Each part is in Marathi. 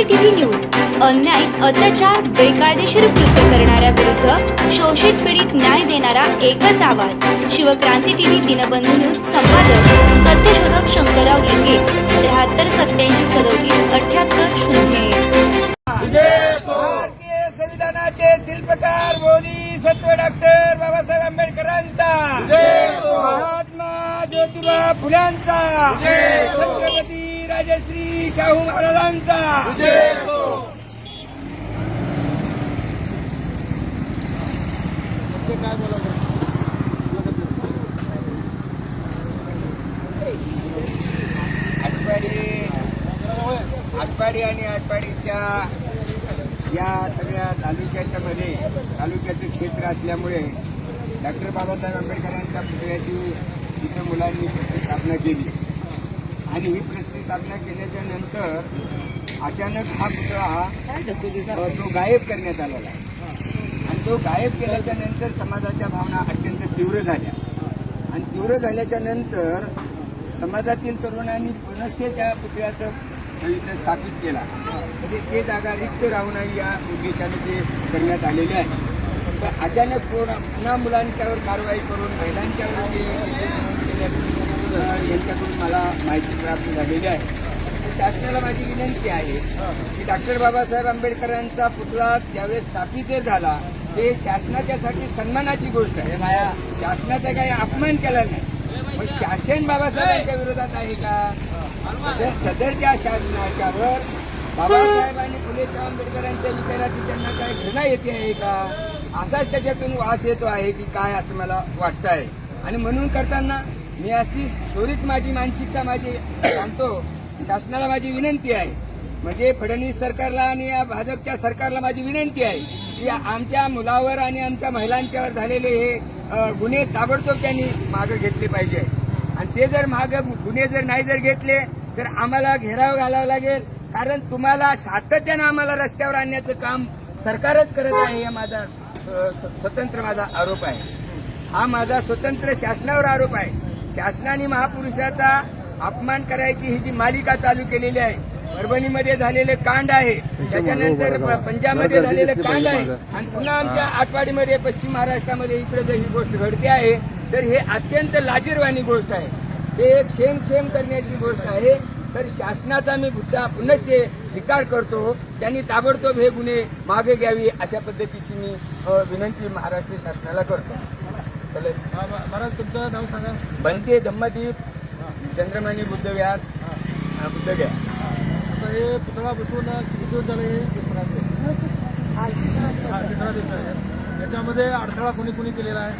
क्रांती टीव्ही न्यूज. अन्याय अत्याचार बेकायदेशीर कृत्य करणाऱ्या विरुद्ध शोषित पीडित न्याय देणारा एकच आवाज. शिवक्रांती टीव्ही दिनबंधू न्यूज संपादक सत्यशोधक शंकरराव लिंगे त्र्याहत्तर सत्याऐंशी सदोतीस अठ्याहत्तर शून्य भारतीय संविधानाचे शिल्पकार मोदी सत्व डॉक्टर बाबासाहेब आंबेडकरांचा. महात्मा ज्योतिबा फुल्यांचा. छत्रपती राजश्री शाहू महाराजांचा. आटपाडी आटपाडी आणि आटपाडीच्या या सगळ्या तालुक्याच्या मध्ये तालुक्याचे क्षेत्र असल्यामुळे डॉक्टर बाबासाहेब आंबेडकरांच्या पुतळ्याची इथं मुलांनी प्रतिस्थापना केली. आणि ही प्रतिस्थापना केल्याच्यानंतर अचानक हा पुतळा तो गायब करण्यात आलेला आहे. आणि तो गायब केल्याच्यानंतर समाजाच्या भावना अत्यंत तीव्र झाल्या. आणि तीव्र झाल्याच्यानंतर समाजातील तरुणांनी पुनश्च त्या पुतळ्याचं इथं स्थापित केला. म्हणजे ते जागा रिक्त राहू नये या उद्देशाने ते करण्यात आलेले आहे तर अचानक पूर्ण पुन्हा मुलांच्यावर कारवाई करून महिलांच्यावर मला माहिती प्राप्त झालेली आहे. शासनाला माझी विनंती आहे की डॉक्टर बाबासाहेब आंबेडकरांचा पुतळा ज्यावेळेस स्थापित झाला हे शासनाच्यासाठी सन्मानाची गोष्ट आहे. माया शासनाचा काही अपमान केला नाही. पण शासन बाबासाहेबांच्या विरोधात आहे का? सदर सदरच्या शासनाच्यावर बाबासाहेब आणि फुलेसाहेब आंबेडकरांच्या विचाराची त्यांना काय घृणा येते आहे का? असाच त्याच्यातून वास येतो आहे की काय असं मला वाटतं आहे आणि म्हणून करताना मी अशी त्वरित माझी मानसिकता माझी सांगतो. शासनाला माझी विनंती आहे. म्हणजे फडणवीस सरकारला आणि या भाजपच्या सरकारला माझी विनंती आहे की आमच्या मुलावर आणि आमच्या महिलांच्यावर झालेले हे गुन्हे ताबडतोब त्यांनी मागे घेतले पाहिजे. आणि ते जर मागे गुन्हे जर नाही जर घेतले तर आम्हाला घेराव घालावा लागेल. कारण तुम्हाला सातत्यानं आम्हाला रस्त्यावर आणण्याचं काम सरकारच करत आहे हे माझा स्वतंत्र माझा आरोप आहे. हा माझा स्वतंत्र शासनावर आरोप आहे. शासनाने महापुरुषाचा अपमान करायची ही जी मालिका चालू केलेली आहे परभणीमध्ये झालेले कांड आहे त्याच्यानंतर पंजाबमध्ये झालेलं कांड आहे आणि पुन्हा आमच्या आटवाडीमध्ये पश्चिम महाराष्ट्रामध्ये इकडे जर ही गोष्ट घडते आहे. तर हे अत्यंत लाजीरवाणी गोष्ट आहे. हे एक क्षेम क्षेम करण्याची गोष्ट आहे. तर शासनाचा मी पुन्हा पुनश्च स्वीकार करतो. त्यांनी ताबडतोब हे गुन्हे मागे घ्यावी अशा पद्धतीची मी विनंती महाराष्ट्र शासनाला करतो. चालेल महाराज तुमचं नाव सांगा. बनते धम्मदीप चंद्रमणी बुद्धविहार. अ, बुद्धगया आता हे पुतळा बसवून किती दिवस झाले हे? हा तिसरा दिवस आहे. याच्यामध्ये अडथळा कोणी कोणी केलेला आहे?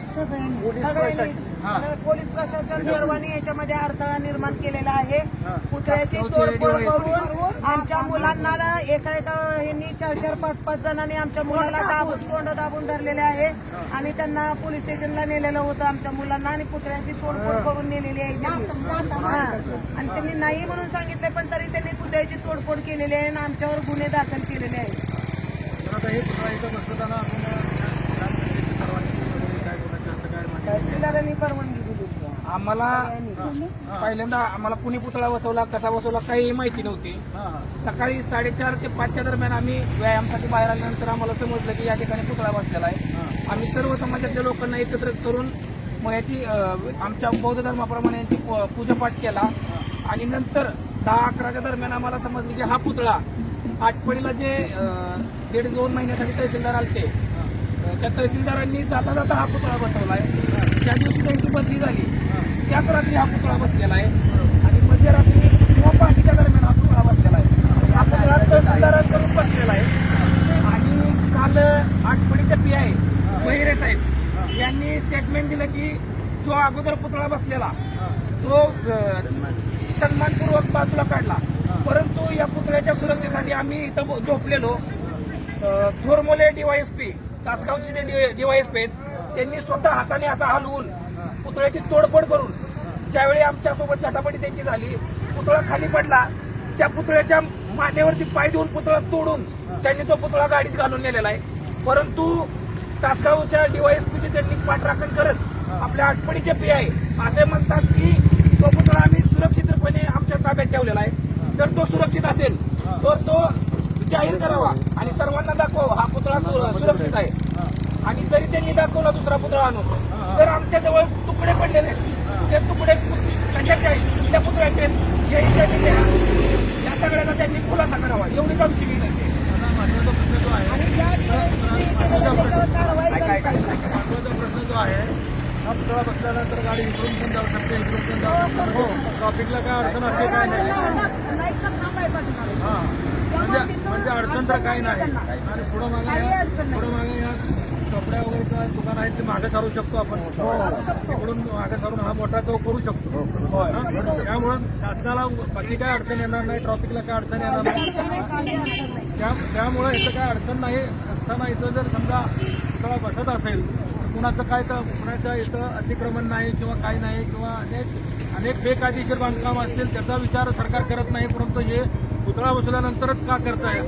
हा. पोलीस प्रशासन सर्वांनी याच्यामध्ये अडथळा निर्माण केलेला आहे. हा. पुतळ्याची तोडफोड. करून आमच्या मुलांना एका एका ह्यांनी चार चार पाच पाच जणांनी आमच्या मुलाला दाबून. तोंड दाबून धरलेले आहे. आणि त्यांना पोलीस स्टेशनला नेलेलं होतं आमच्या मुलांना आणि पुतळ्यांची तोडफोड करून नेलेली आहे. आणि त्यांनी नाही म्हणून सांगितले पण तरी त्यांनी पुतळ्याची तोडफोड केलेली आहे आणि आमच्यावर गुन्हे दाखल केलेले आहेत तर आता हे पुतळा इथं बसवताना आपण ग्रामपंचायतीची परवानगी वगैरे काय कोणाची असं काय माहिती तहसीलदारांनी परवानगी दिली आम्हाला पहिल्यांदा आम्हाला कुणी पुतळा बसवला कसा बसवला काही माहिती नव्हती. सकाळी साडेचार ते पाचच्या दरम्यान आम्ही व्यायामासाठी बाहेर आल्यानंतर आम्हाला समजलं की या ठिकाणी पुतळा बसलेला आहे. आम्ही सर्व समाजातल्या लोकांना एकत्र करून मग याची अं, आमच्या बौद्ध धर्माप्रमाणे यांची पू- पूजापाठ केला. आणि नंतर दहा अकराच्या दरम्यान आम्हाला समजलं की हा पुतळा आटपडीला जे अं, दीड दोन महिन्यासाठी तहसीलदार आलते त्या तहसीलदारांनी जाता जाता हा पुतळा बसवला आहे. ज्या दिवशी त्यांची बदली झाली त्याच रात्री हा पुतळा बसलेला आहे. आणि मध्यरात्री किंवा पहाटेच्या दरम्यान हा पुतळा बसलेला आहे. हा पुतळा तहसीलदारांकडून बसलेला आहे. आणि काल आठवडीच्या पी आय बहिरे साहेब यांनी स्टेटमेंट दिलं की जो अगोदर पुतळा बसलेला तो सन्मानपूर्वक बाजूला काढला. परंतु या पुतळ्याच्या सुरक्षेसाठी आम्ही इथं झोपलेलो. थोरमोले डीवायएसपी तासगावचे जे डीवायएसपी आहेत त्यांनी स्वतः हाताने असा हलवून पुतळ्याची तोडफोड करून ज्यावेळी आमच्यासोबत झटापटी त्यांची झाली पुतळा खाली पडला त्या पुतळ्याच्या मानेवरती पाय देऊन पुतळा तोडून त्यांनी तो पुतळा गाडीत घालून नेलेला आहे. परंतु तासगावच्या डीवायएसपीचे त्यांनी पाठराखण करत आपल्या आठपणीचे पी आहे. असे म्हणतात की तो पुतळा आम्ही सुरक्षितपणे आमच्या ताब्यात ठेवलेला आहे. जर तो सुरक्षित असेल तर तो जाहीर करावा आणि सर्वांना पुतळा सु- सुरक्षित आहे आणि जरी त्यांनी दाखवला दुसरा पुतळा आणून जर आमच्या जवळ तुकडे पडलेले आहेत ते तुकडे कशाचे आहेत कुठल्या पुतळ्याचे आहेत हे या सगळ्याचा त्यांनी खुलासा करावा एवढीच आमची विनंती आहे महत्त्वाचा प्रश्न जो आहे आणि ज्या डिवाइसने केलेलं त्याच्यावर कारवाई ऐका, झाली ऐका, पाहिजे. ऐका. महत्त्वाचा प्रश्न जो आहे हा पुतळा बसल्यानंतर गाडी इकडून पण जाऊ शकते इकडून पण जाऊ शकते ट्रॉफिकला काय अडचण असे काय नाही. हा म्हणजे म्हणजे अडचण तर काही नाही. आणि पुढं मागे. पुढं मागे या कपड्या वगैरे काय दुकान आहेत ते मागे सारू शकतो आपण. इकडून मागे सारून हा मोठा चौक करू शकतो. हा? त्यामुळं शासनाला बाकी काय अडचण येणार नाही ट्रॉफिकला काय अडचण येणार नाही. त्यामुळे इथं काय अडचण नाही. असताना इथं जर समजा पुतळा बसत असेल कुणाचं काय तर कुणाच्या इथं अतिक्रमण नाही किंवा काही नाही किंवा अनेक अनेक बेकायदेशीर बांधकाम असतील त्याचा विचार सरकार करत नाही. परंतु हे पुतळा बसवल्यानंतरच का करताय?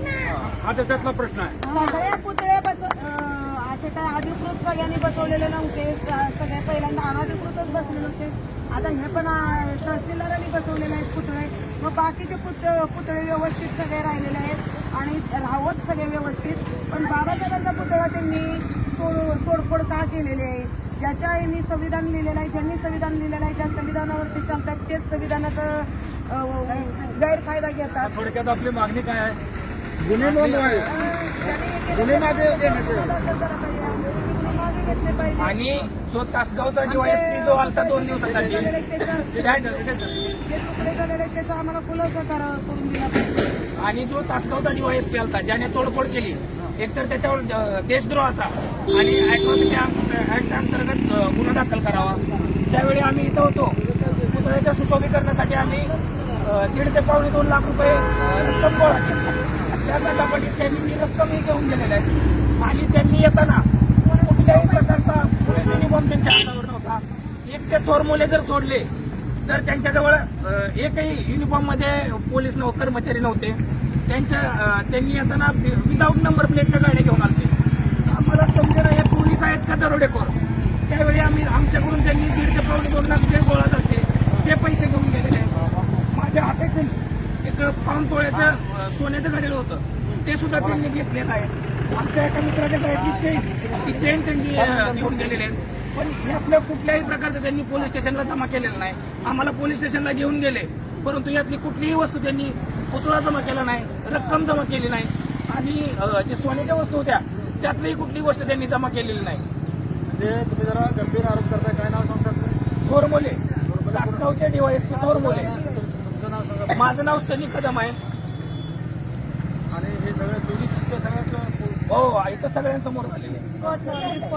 हा त्याच्यातला प्रश्न आहे. सगळे पुतळे बस अं, असे काय अधिकृत सगळ्यांनी बसवलेले नव्हते. स- सगळे पहिल्यांदा अनधिकृतच बसले नव्हते. आता हे पण अं, तहसीलदारांनी बसवलेले आहेत पुतळे. मग बाकीचे पुत पुतळे व्यवस्थित सगळे राहिलेले आहेत आणि राहत सगळे व्यवस्थित. पण बाबासाहेबांचा पुतळा त्यांनी तोड तोडफोड का केलेली आहे? ज्याच्या यांनी संविधान लिहिलेलं आहे ज्यांनी संविधान लिहिलेलं आहे ज्या संविधानावरती चालतात तेच संविधानाचं गैरफायदा घेतात. थोडक्यात आपली मागणी काय आहे? गुन्हे गुन्हे मागे घेतले पाहिजे. आणि जो तासगावचा डिवाइस जो आलता दोन दिवसासाठी त्याचा- त्या- जे तुकडे झालेले आहेत त्याचा आम्हाला खुलासा करा- करून दिला पाहिजे. आणि जो तासगावचा डिवाइस पेलता ज्याने तोडफोड केली एकतर त्याच्यावर देशद्रोहाचा आणि अॅट्रॉसिटी ऍक्ट अंतर्गत गुन्हा दाखल करावा. त्यावेळी आम्ही इथं होतो. पुतळ्याच्या सुशोभीकरणासाठी आम्ही दीड ते पावणे दोन लाख रुपये रक्कम गोळा केली. त्या गटापटीत त्यांनी ती रक्कमही घेऊन गेलेली आहे. आणि त्यांनी येताना कुठल्याही प्रकारचा पोलीस युनिफॉर्म त्यांच्या हातावर नव्हता. एक ते थोर मुले जर सोडले तर त्यांच्याजवळ एकही युनिफॉर्ममध्ये पोलीस नव कर्मचारी नव्हते. त्यांच्या त्यांनी येताना विदाऊट नंबर प्लेटच्या गाड्या घेऊन आले. आम्हाला समजेना हे पोलीस आहेत का दरोडेखोर? त्यावेळी आम्ही आमच्याकडून त्यांनी दीड ते पावणे दोन लाख ते गोळा झाले. ते पैसे घेऊन गेलेले आहेत. माझ्या हातात एक पाऊन तोळ्याचं सोन्याचं घडेल होतं. ते सुद्धा त्यांनी घेतलेलं आहे. आमच्या एका मित्राच्या गळ्यातली चेन ती चेन त्यांनी घेऊन गेलेले आहेत. पण यातल्या कुठल्याही प्रकारचं त्यांनी पोलीस स्टेशनला जमा केलेलं नाही. आम्हाला पोलीस स्टेशनला घेऊन गेले. परंतु यातली कुठलीही वस्तू त्यांनी पुतळा जमा केला नाही रक्कम जमा केली नाही. आणि जे सोन्याच्या वस्तू होत्या त्यातलीही कुठली गोष्ट त्यांनी जमा केलेली नाही. म्हणजे तुम्ही जरा गंभीर आरोप करताय काय नाव सांगतात? थोरमोले. तासगावचे डीवायएसपी थोरमोले तुमचं नाव सांगा माझं नाव सनी कदम आहे. आणि हे सगळं चोरीच्या सगळ्याचं हो इथं सगळ्यांसमोर झालेले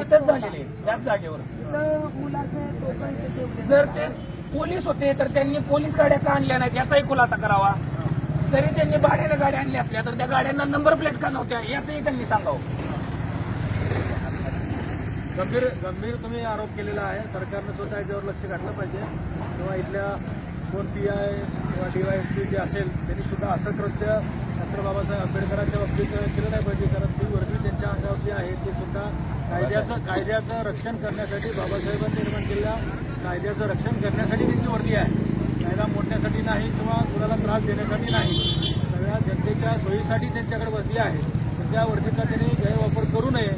इथंच झालेले याच जागेवर. जर ते पोलीस होते तर त्यांनी पोलीस गाड्या का आणल्या नाहीत याचाही खुलासा करावा. जरी त्यांनी भाड्याने गाड्या आणल्या असल्या तर त्या गाड्यांना नंबर प्लेट का नव्हत्या याचंही त्यांनी सांगावं. गंभीर गंभीर तुम्ही आरोप केलेला आहे. सरकारनं स्वतः याच्यावर लक्ष घातलं पाहिजे. किंवा इथल्या कोण पी आय किंवा डी वाय एस पी जे असेल त्यांनी सुद्धा असं कृत्य डॉक्टर बाबासाहेब आंबेडकरांच्या बाबतीत केलं नाही पाहिजे. कारण ती वर्दी त्यांच्या अंगावरती आहे. ते सुद्धा कायद्याचं कायद्याचं रक्षण करण्यासाठी बाबासाहेबांनी निर्माण केलेल्या कायद्याचं रक्षण करण्यासाठी त्यांची वर्दी आहे. कायदा मोडण्यासाठी नाही किंवा कुणाला त्रास देण्यासाठी नाही. सगळ्या जनतेच्या सोयीसाठी त्यांच्याकडे वर्दी आहे. तर त्या वर्दीचा त्यांनी गैरवापर करू नये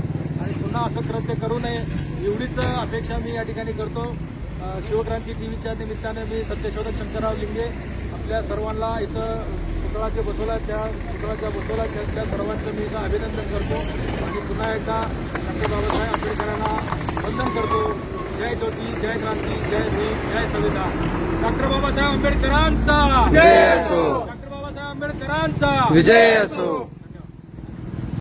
आणि पुन्हा असं कृत्य करू नये. एवढीच अपेक्षा मी या ठिकाणी करतो. शिवक्रांती टीव्हीच्या निमित्ताने मी सत्यशोधक शंकरराव लिंगे आपल्या सर्वांना इथं पुतळा जे बसवला त्या पुतळाच्या बसवला त्या सर्वांचं मी इथं अभिनंदन करतो. आणि पुन्हा एकदा डॉक्टर बाबासाहेब आंबेडकरांना वंदन करतो. जय ज्योती जय क्रांती जय भीम जय संविधान. डॉक्टर बाबासाहेब आंबेडकरांचा डॉक्टर बाबासाहेब आंबेडकरांचा! विजय असो.